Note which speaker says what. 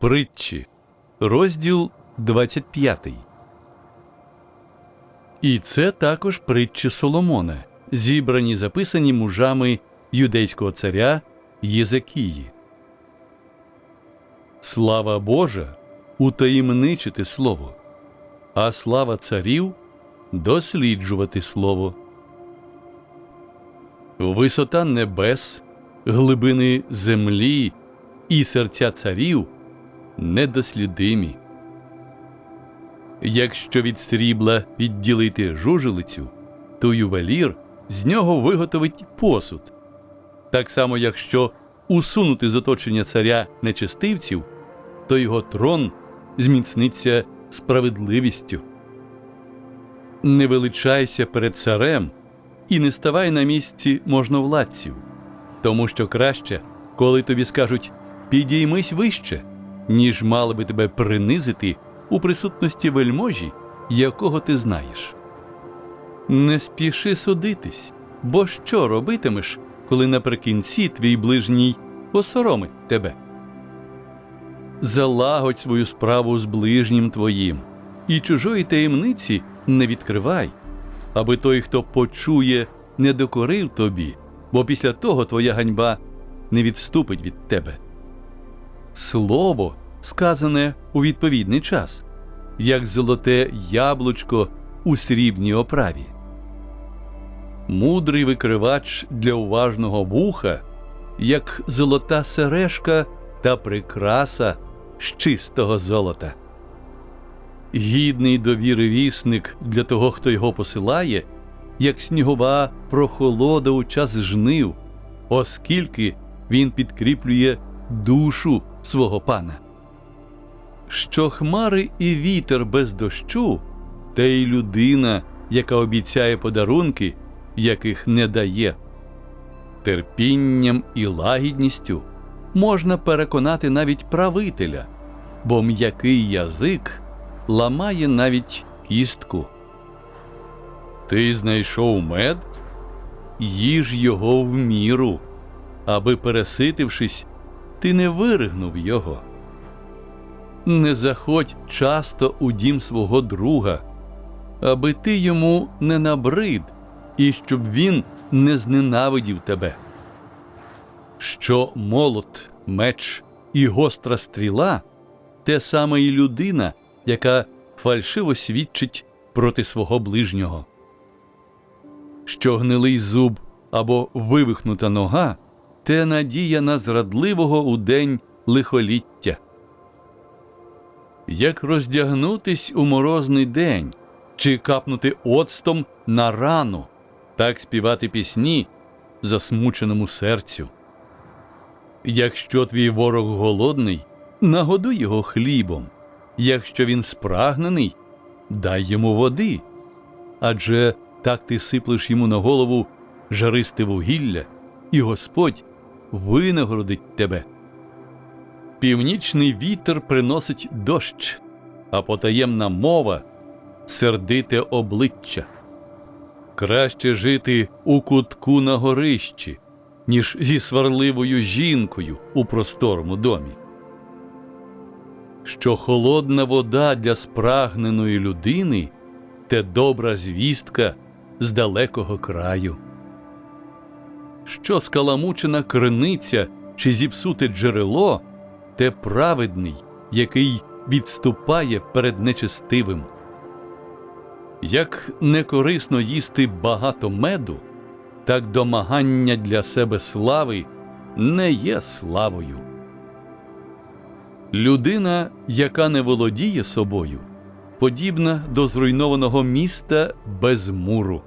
Speaker 1: Притчі, розділ 25. І це також притчі Соломона, зібрані записані мужами юдейського царя Єзекії. Слава Божа утаємничити слово, а слава царів досліджувати слово. Висота небес, глибини землі і серця царів недослідимі. Якщо від срібла відділити жужелицю, то ювелір з нього виготовить посуд. Так само, якщо усунути з оточення царя нечистивців, то його трон зміцниться справедливістю. Не величайся перед царем і не ставай на місці можновладців, тому що краще, коли тобі скажуть підіймись вище, ніж мали би тебе принизити у присутності вельможі, якого ти знаєш. Не спіши судитись, бо що робитимеш, коли наприкінці твій ближній осоромить тебе? Залагодь свою справу з ближнім твоїм, і чужої таємниці не відкривай, аби той, хто почує, не докорив тобі, бо після того твоя ганьба не відступить від тебе. Слово сказане у відповідний час, як золоте яблучко у срібній оправі. Мудрий викривач для уважного вуха, як золота сережка та прикраса з чистого золота. Гідний довіри вісник для того, хто його посилає, як снігова прохолода у час жнив, оскільки він підкріплює душу свого пана. Що хмари і вітер без дощу, та й людина, яка обіцяє подарунки, яких не дає. Терпінням і лагідністю можна переконати навіть правителя, бо м'який язик ламає навіть кістку. Ти знайшов мед? Їж його в міру, аби, переситившись, ти не виригнув його. Не заходь часто у дім свого друга, аби ти йому не набрид, і щоб він не зненавидів тебе. Що молот, меч і гостра стріла те саме і людина, яка фальшиво свідчить проти свого ближнього. Що гнилий зуб або вивихнута нога те надія на зрадливого у день лихоліття. Як роздягнутись у морозний день, чи капнути оцтом на рану, так співати пісні засмученому серцю. Якщо твій ворог голодний, нагодуй його хлібом, якщо він спрагнений, дай йому води. Адже так ти сиплеш йому на голову жаристе вугілля, і Господь винагородить тебе. Північний вітер приносить дощ, а потаємна мова сердите обличчя. Краще жити у кутку на горищі, ніж зі сварливою жінкою у просторому домі. Що холодна вода для спрагненої людини те добра звістка з далекого краю. Що скаламучена криниця чи зіпсуте джерело те праведний, який відступає перед нечестивим. Як некорисно їсти багато меду, так домагання для себе слави не є славою. Людина, яка не володіє собою, подібна до зруйнованого міста без муру.